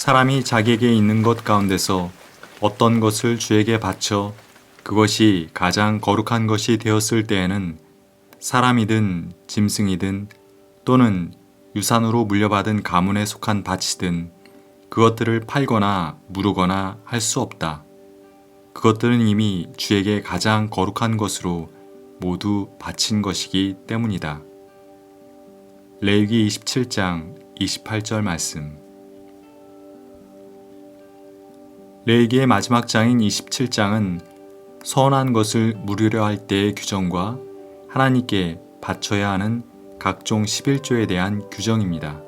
사람이 자기에게 있는 것 가운데서 어떤 것을 주에게 바쳐 그것이 가장 거룩한 것이 되었을 때에는 사람이든 짐승이든 또는 유산으로 물려받은 가문에 속한 밭이든 그것들을 팔거나 무르거나 할 수 없다. 그것들은 이미 주에게 가장 거룩한 것으로 모두 바친 것이기 때문이다. 레위기 27장 28절 말씀. 레위기의 마지막 장인 27장은 선한 것을 물으려 할 때의 규정과 하나님께 바쳐야 하는 각종 11조에 대한 규정입니다.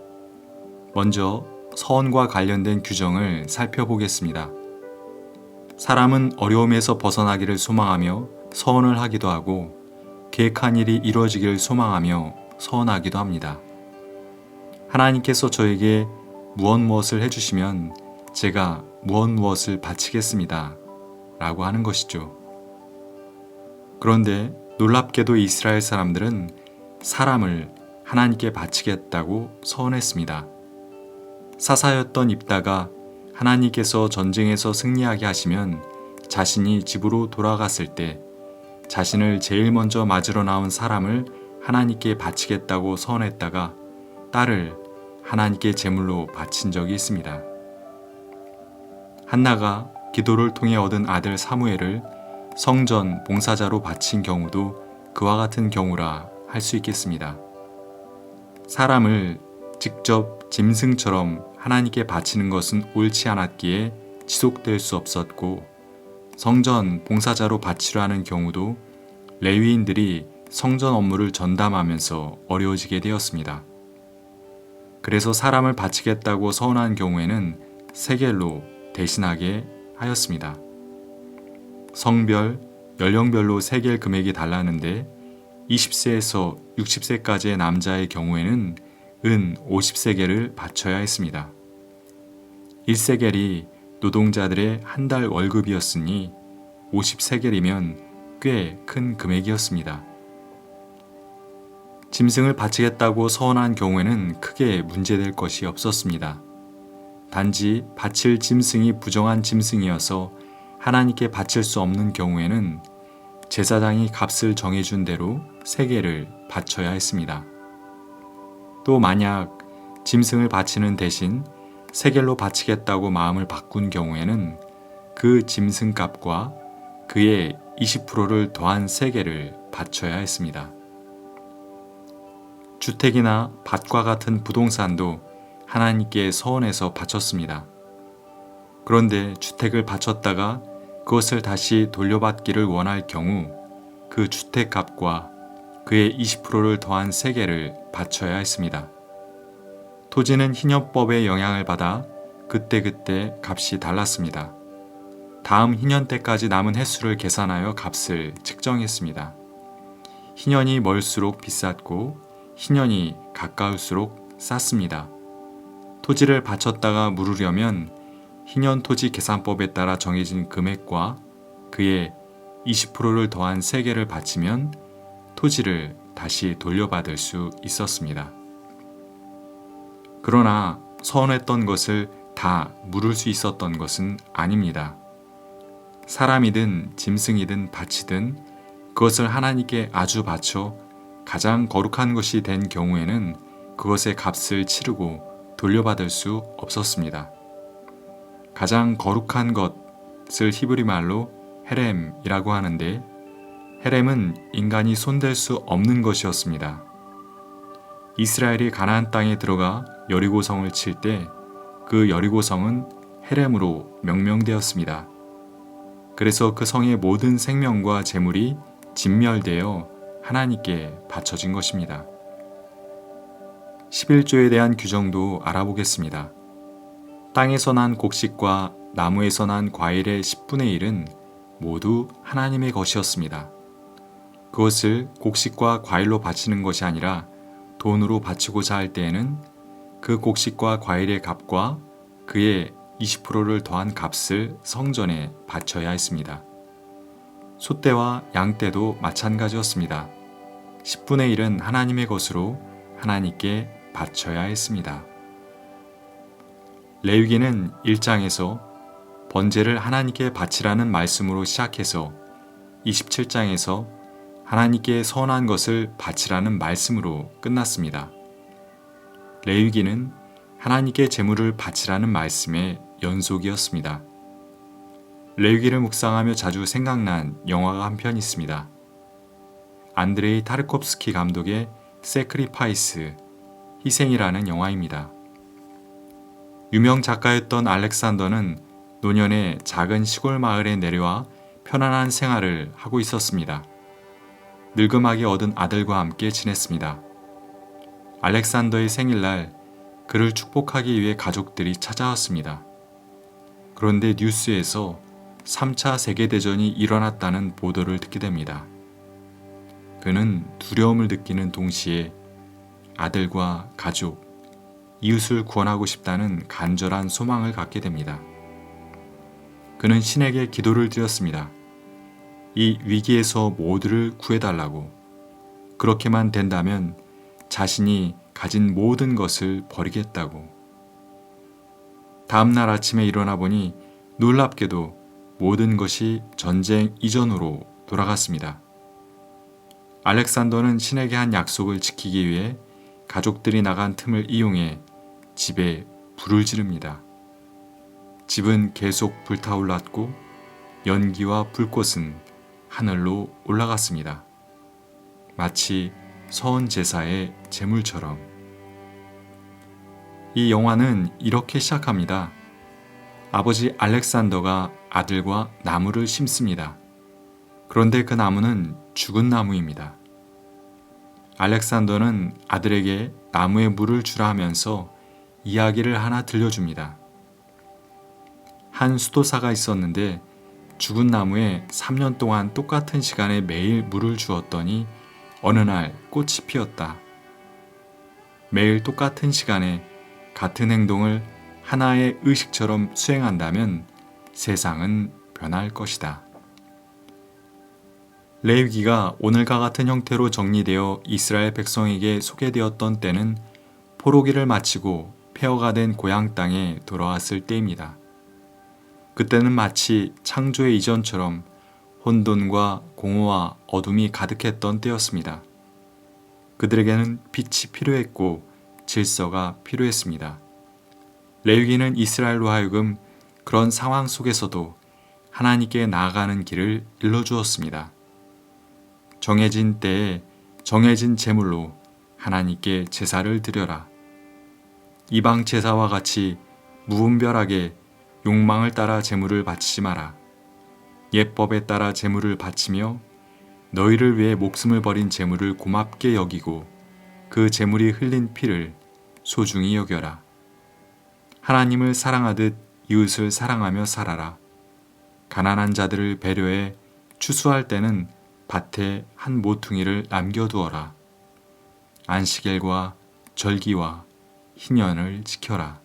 먼저 서원과 관련된 규정을 살펴보겠습니다. 사람은 어려움에서 벗어나기를 소망하며 서원을 하기도 하고 계획한 일이 이루어지기를 소망하며 서원하기도 합니다. 하나님께서 저에게 무엇 무엇을 해주시면 제가 무엇 무엇을 바치겠습니다. 라고 하는 것이죠. 그런데 놀랍게도 이스라엘 사람들은 사람을 하나님께 바치겠다고 서원했습니다. 사사였던 입다가 하나님께서 전쟁에서 승리하게 하시면 자신이 집으로 돌아갔을 때 자신을 제일 먼저 맞으러 나온 사람을 하나님께 바치겠다고 서원했다가 딸을 하나님께 제물로 바친 적이 있습니다. 한나가 기도를 통해 얻은 아들 사무엘을 성전 봉사자로 바친 경우도 그와 같은 경우라 할 수 있겠습니다. 사람을 직접 짐승처럼 하나님께 바치는 것은 옳지 않았기에 지속될 수 없었고 성전 봉사자로 바치려 하는 경우도 레위인들이 성전 업무를 전담하면서 어려워지게 되었습니다. 그래서 사람을 바치겠다고 서운한 경우에는 세겔로 대신하게 하였습니다. 성별, 연령별로 세겔 금액이 달랐는데 20세에서 60세까지의 남자의 경우에는 은 50세겔을 바쳐야 했습니다. 1세겔이 노동자들의 한 달 월급이었으니 50세겔이면 꽤 큰 금액이었습니다. 짐승을 바치겠다고 서원한 경우에는 크게 문제될 것이 없었습니다. 단지 바칠 짐승이 부정한 짐승이어서 하나님께 바칠 수 없는 경우에는 제사장이 값을 정해준 대로 세 개를 바쳐야 했습니다. 또 만약 짐승을 바치는 대신 세겔로 바치겠다고 마음을 바꾼 경우에는 그 짐승 값과 그의 20%를 더한 세겔을 바쳐야 했습니다. 주택이나 밭과 같은 부동산도 하나님께 서원해서 바쳤습니다. 그런데 주택을 바쳤다가 그것을 다시 돌려받기를 원할 경우 그 주택 값과 그의 20%를 더한 세계를 바쳐야 했습니다. 토지는 희년법의 영향을 받아 그때그때 값이 달랐습니다. 다음 희년 때까지 남은 횟수를 계산하여 값을 측정했습니다. 희년이 멀수록 비쌌고 희년이 가까울수록 쌌습니다. 토지를 바쳤다가 물으려면 희년 토지 계산법에 따라 정해진 금액과 그의 20%를 더한 세개를 바치면 토지를 다시 돌려받을 수 있었습니다. 그러나 서운했던 것을 다 물을 수 있었던 것은 아닙니다. 사람이든 짐승이든 바치든 그것을 하나님께 아주 바쳐 가장 거룩한 것이 된 경우에는 그것의 값을 치르고 돌려받을 수 없었습니다. 가장 거룩한 것을 히브리 말로 헤렘이라고 하는데 헤렘은 인간이 손댈 수 없는 것이었습니다. 이스라엘이 가나안 땅에 들어가 여리고성을 칠 때 그 여리고성은 헤렘으로 명명되었습니다. 그래서 그 성의 모든 생명과 재물이 진멸되어 하나님께 바쳐진 것입니다. 11조에 대한 규정도 알아보겠습니다. 땅에서 난 곡식과 나무에서 난 과일의 10분의 1은 모두 하나님의 것이었습니다. 그것을 곡식과 과일로 바치는 것이 아니라 돈으로 바치고자 할 때에는 그 곡식과 과일의 값과 그의 20%를 더한 값을 성전에 바쳐야 했습니다. 소떼와 양떼도 마찬가지였습니다. 10분의 1은 하나님의 것으로 하나님께 바쳐야 했습니다. 레위기는 1장에서 번제를 하나님께 바치라는 말씀으로 시작해서 27장에서 하나님께 선한 것을 바치라는 말씀으로 끝났습니다. 레위기는 하나님께 제물을 바치라는 말씀의 연속이었습니다. 레위기를 묵상하며 자주 생각난 영화가 한 편 있습니다. 안드레이 타르콥스키 감독의 세크리파이스 희생이라는 영화입니다. 유명 작가였던 알렉산더는 노년에 작은 시골 마을에 내려와 편안한 생활을 하고 있었습니다. 늙음하게 얻은 아들과 함께 지냈습니다. 알렉산더의 생일날 그를 축복하기 위해 가족들이 찾아왔습니다. 그런데 뉴스에서 3차 세계대전이 일어났다는 보도를 듣게 됩니다. 그는 두려움을 느끼는 동시에 아들과 가족, 이웃을 구원하고 싶다는 간절한 소망을 갖게 됩니다. 그는 신에게 기도를 드렸습니다. 이 위기에서 모두를 구해달라고. 그렇게만 된다면 자신이 가진 모든 것을 버리겠다고. 다음날 아침에 일어나 보니 놀랍게도 모든 것이 전쟁 이전으로 돌아갔습니다. 알렉산더는 신에게 한 약속을 지키기 위해 가족들이 나간 틈을 이용해 집에 불을 지릅니다. 집은 계속 불타올랐고 연기와 불꽃은 하늘로 올라갔습니다. 마치 서원 제사의 제물처럼. 이 영화는 이렇게 시작합니다. 아버지 알렉산더가 아들과 나무를 심습니다. 그런데 그 나무는 죽은 나무입니다. 알렉산더는 아들에게 나무에 물을 주라 하면서 이야기를 하나 들려줍니다. 한 수도사가 있었는데 죽은 나무에 3년 동안 똑같은 시간에 매일 물을 주었더니 어느 날 꽃이 피었다. 매일 똑같은 시간에 같은 행동을 하나의 의식처럼 수행한다면 세상은 변할 것이다. 레위기가 오늘과 같은 형태로 정리되어 이스라엘 백성에게 소개되었던 때는 포로기를 마치고 폐허가 된 고향 땅에 돌아왔을 때입니다. 그때는 마치 창조의 이전처럼 혼돈과 공허와 어둠이 가득했던 때였습니다. 그들에게는 빛이 필요했고 질서가 필요했습니다. 레위기는 이스라엘로 하여금 그런 상황 속에서도 하나님께 나아가는 길을 일러주었습니다. 정해진 때에 정해진 제물로 하나님께 제사를 드려라. 이방 제사와 같이 무분별하게 욕망을 따라 제물을 바치지 마라. 예법에 따라 제물을 바치며 너희를 위해 목숨을 버린 제물을 고맙게 여기고 그 제물이 흘린 피를 소중히 여겨라. 하나님을 사랑하듯 이웃을 사랑하며 살아라. 가난한 자들을 배려해 추수할 때는 밭에 한 모퉁이를 남겨두어라. 안식일과 절기와 희년을 지켜라.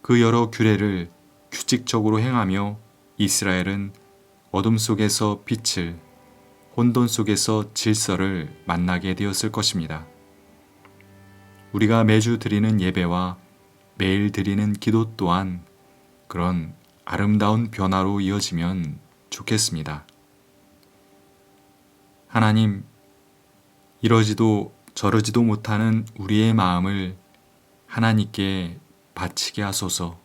그 여러 규례를 규칙적으로 행하며 이스라엘은 어둠 속에서 빛을, 혼돈 속에서 질서를 만나게 되었을 것입니다. 우리가 매주 드리는 예배와 매일 드리는 기도 또한 그런 아름다운 변화로 이어지면 좋겠습니다. 하나님, 이러지도 저러지도 못하는 우리의 마음을 하나님께 바치게 하소서.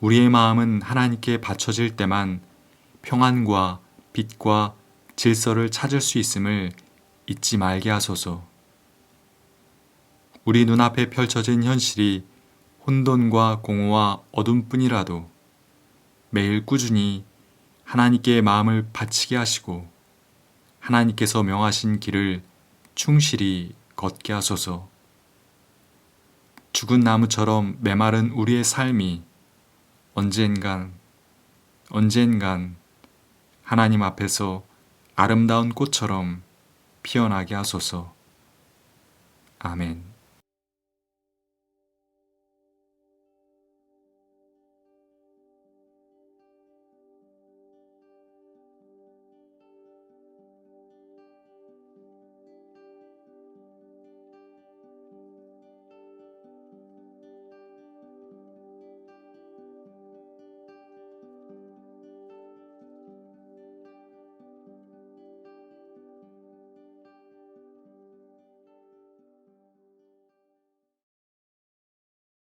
우리의 마음은 하나님께 바쳐질 때만 평안과 빛과 질서를 찾을 수 있음을 잊지 말게 하소서. 우리 눈앞에 펼쳐진 현실이 혼돈과 공허와 어둠뿐이라도 매일 꾸준히 하나님께 마음을 바치게 하시고 하나님께서 명하신 길을 충실히 걷게 하소서. 죽은 나무처럼 메마른 우리의 삶이 언젠간, 언젠간 하나님 앞에서 아름다운 꽃처럼 피어나게 하소서. 아멘.